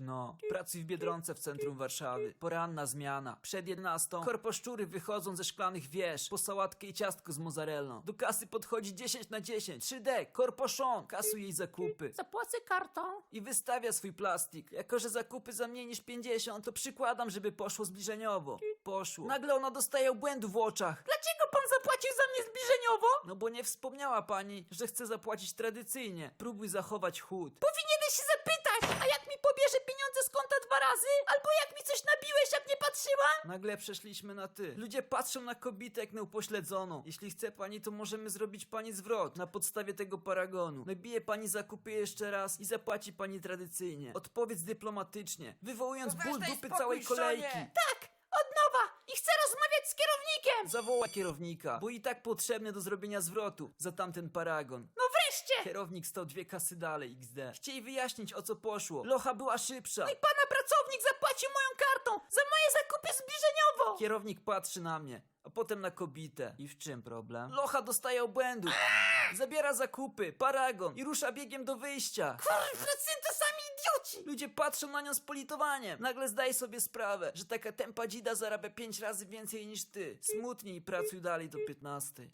no. Pracuj w Biedronce w centrum Warszawy. Poranna zmiana. Przed 11 korposzczury wychodzą ze szklanych wież po sałatkę i ciastko z mozzarellą. Do kasy podchodzi 10 na 10. 3D, korposzon. Kasuj jej zakupy. Zapłacę kartą. I wystawia swój plastik. Jako, że zakupy za mniej niż 50, to przykładam, żeby poszło zbliżeniowo. Poszło. Nagle ona dostaje błędu w oczach. Dlaczego pan zapłacił za mnie zbliżeniowo? No bo nie wspomniała pani, że chce zapłacić tradycyjnie. Próbuj zachować chód. Powinieneś się zapytać, a jak pieniądze z konta dwa razy? Albo jak mi coś nabiłeś, jak nie patrzyłam? Nagle przeszliśmy na ty. Ludzie patrzą na kobietę jak na upośledzoną. Jeśli chce pani, to możemy zrobić pani zwrot na podstawie tego paragonu. Nabije pani zakupy jeszcze raz i zapłaci pani tradycyjnie. Odpowiedz dyplomatycznie, wywołując weź ból daj dupy spokój, całej kolejki. Sonie. Tak, od nowa i chcę rozmawiać z kierownikiem. Zawoła kierownika, bo i tak potrzebny do zrobienia zwrotu za tamten paragon. No wreszcie! Kierownik stał dwie kasy dalej, XD. Chcieli wyjaśnić o co poszło. Locha była szybsza. I pana pracownik zapłacił moją kartą za moje zakupy zbliżeniowo. Kierownik patrzy na mnie, a potem na kobietę. I w czym problem? Locha dostaje obłędu. Zabiera zakupy, paragon i rusza biegiem do wyjścia. Kurwa, to sami idioci. Ludzie patrzą na nią z politowaniem. Nagle zdaje sobie sprawę, że taka tempa dzida zarabia pięć razy więcej niż ty. Smutnij i pracuj dalej do 15.